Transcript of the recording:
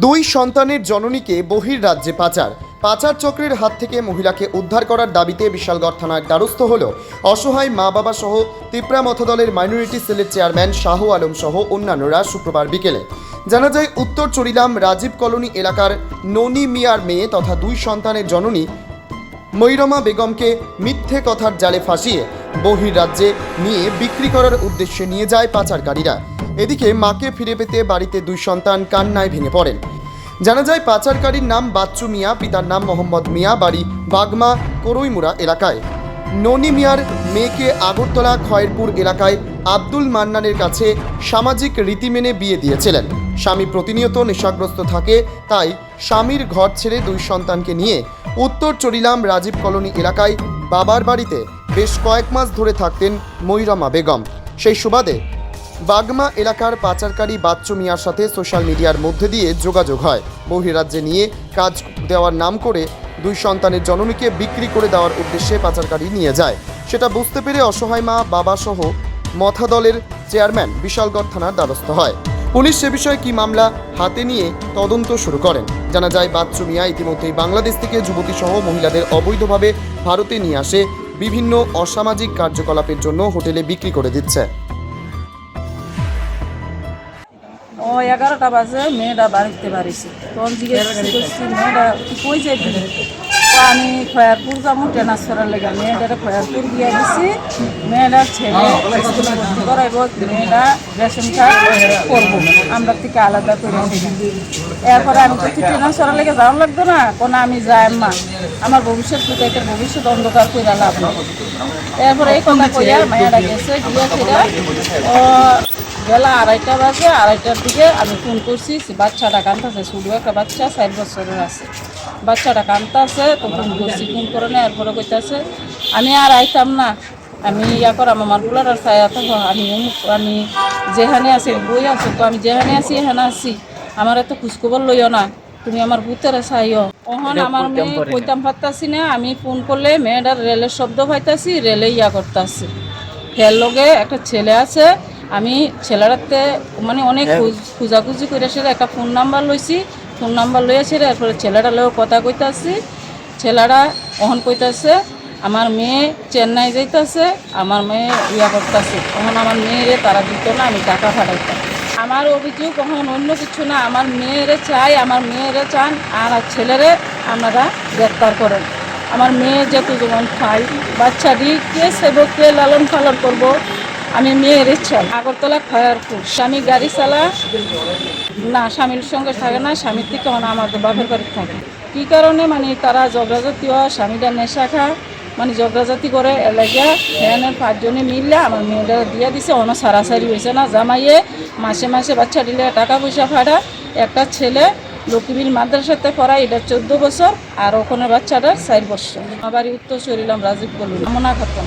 দুই সন্তানের জননীকে বহির রাজ্যে পাচার। পাচার চক্রের হাত থেকে মহিলাকে উদ্ধার করার দাবিতে বিশালগড় থানার দ্বারস্থ হল। অসহায় মা বাবা সহ তিপ্রা মথদলের মাইনরিটি সেলের চেয়ারম্যান শাহ আলম সহ অন্যান্যরা শুক্রবার বিকেলে। জানা যায়, উত্তর চরিলাম রাজীব কলোনি এলাকার ননি মিয়ার মেয়ে তথা দুই সন্তানের জননী মৈরমা বেগমকে মিথ্যে কথার জালে ফাঁসিয়ে বহির রাজ্যে নিয়ে বিক্রি করার উদ্দেশ্যে নিয়ে যায় পাচারকারীরা। এদিকে মাকে ফিরে পেতে বাড়িতে দুই সন্তান কান্নায় ভেঙে পড়েন। জানা যায় পাচারকারীর নাম বাচ্চু মিয়া, পিতার নাম মোহাম্মদ মিয়া, বাড়ি বাগমা করইমুরা এলাকায়। ননি মিয়ার মেয়েকে আগরতলা খয়েরপুর এলাকায় আব্দুল মান্নানের কাছে সামাজিক রীতি মেনে বিয়ে দিয়েছিলেন। স্বামী প্রতিনিয়ত নেশাগ্রস্ত থাকে, তাই স্বামীর ঘর ছেড়ে দুই সন্তানকে নিয়ে উত্তর চরিলাম রাজীব কলোনি এলাকায় বাবার বাড়িতে বেশ কয়েক মাস ধরে থাকতেন ময়ূরমা বেগম। সেই সুবাদে বাগমা এলাকার পাচারকারী বাচ্চু মিয়ার সাথে সোশ্যাল মিডিয়ার মধ্যে দিয়ে যোগাযোগ হয়। বহিরাজ্যে নিয়ে কাজ দেওয়ার নাম করে দুই সন্তানের জননীকে বিক্রি করে দেওয়ার উদ্দেশ্যে পাচারকারী নিয়ে যায়। সেটা বুঝতে পেরে অসহায় মা বাবা সহ মথা দলের চেয়ারম্যান বিশালগড় থানার দ্বারস্থ হয়। পুলিশ সে বিষয়ে কি মামলা হাতে নিয়ে তদন্ত শুরু করেন। জানা যায়, বাচ্চু মিয়া ইতিমধ্যেই বাংলাদেশ থেকে যুবতী সহ মহিলাদের অবৈধভাবে ভারতে নিয়ে আসে। বিভিন্ন অসামাজিক কার্যকলাপের জন্য হোটেলে বিক্রি করে দিচ্ছে। ও, এগারোটা বাজে, মেয়েটা বাড়িতে বাড়িছে। তখন জিজ্ঞেস করছি মেয়েটা কই যাবি আমি খয়ারপুর যাব ট্রান্সফারের লেগে। মেয়েটারে খয়ারপুর দিয়ে দিছি। মেয়েটার ছেলে করাইব, মেয়েটা রেশন কার্ড করব। আমরা থেকে আলাদা করে এরপরে আমি তো ট্রান্সফারের লেগে যাওয়া লাগতো না? কোনো আমি যাই মা আমার ভবিষ্যৎ পুতাইতে ভবিষ্যৎ অন্ধকার করে লাভ এরপরে এই কথা কইয়া মেয়েটা গেছে, গিয়ে ও বেলা আড়াইটা বাজে আড়াইটার দিকে আমি ফোন করছি বাচ্চাটা কান্দতেছে শুধু একটা বাচ্চা চার বছরের আছে। বাচ্চাটা কান্দতেছে তো ফোন করছি ফোন করে না এরপরে কইতাছে আমি আর আইতাম না। আমি ইয়া করাম আমারগুলার আর চাই থাকো আমি অমুক আমি যেখানে আছি বই আছো তো আমি যেখানে আছি এখানে আছি। আমার এত খোঁজখবর লইও না। তুমি আমার ভূতের চাইও ওহন আমার মেয়ে কইতাম পারতাছি না আমি ফোন করলে মেয়েটার রেলের শব্দ পাইতাছি রেলে ইয়া করতাছি। হের লগে একটা ছেলে আছে আমি ছেলেরাতে মানে অনেক খুঁজ- খুঁজাখুঁজি করে সেটা একটা ফোন নাম্বার লইছি। ফোন নাম্বার লইয়াছে এরপরে ছেলেটা লোক কথা কইতাছি। ছেলেরা অহন কইতাছে আমার মেয়ে চেন্নাই যাইতাছে আমার মেয়ে ইয়া করতেছে। তখন আমার মেয়েরে তারা দিত না আমি টাকা পাঠাইতাম আমার অভিযোগ কখন অন্য কিছু না আমার মেয়েরে চাই আমার মেয়েরে চান আর ছেলেরে আপনারা গ্রেপ্তার করেন। আমার মেয়ে যেহেতু যেমন খাই বাচ্চাটি কে সেবক কে লালন পালন করব। আমি মেয়ের ইচ্ছা। আগরতলা খয়ারপুর। স্বামী গাড়ি চালা, না, স্বামীর সঙ্গে থাকে না, স্বামীর থেকে মানে আমাদের বাপের বাড়ি থাকে। কী কারণে? মানে তারা জগরাজাতি হয় স্বামীটা নেশা খায় মানে জগরাজাতি করে এলাকা। ফ্যানের পাঁচজনে মিললে আমার মেয়েটা দিয়ে দিছে অন্য সারাসারি হয়েছে না। জামাইয়ে মাসে মাসে বাচ্চা দিলে টাকা পয়সা ফাটা। একটা ছেলে লক্ষ্মীবিল মাদ্রাসাতে পড়া এটা চোদ্দ বছর, আর ওখানে বাচ্চাটা চার বছর। আমার উত্তর শরীলাম রাজীব বলুন আমনা খাতাম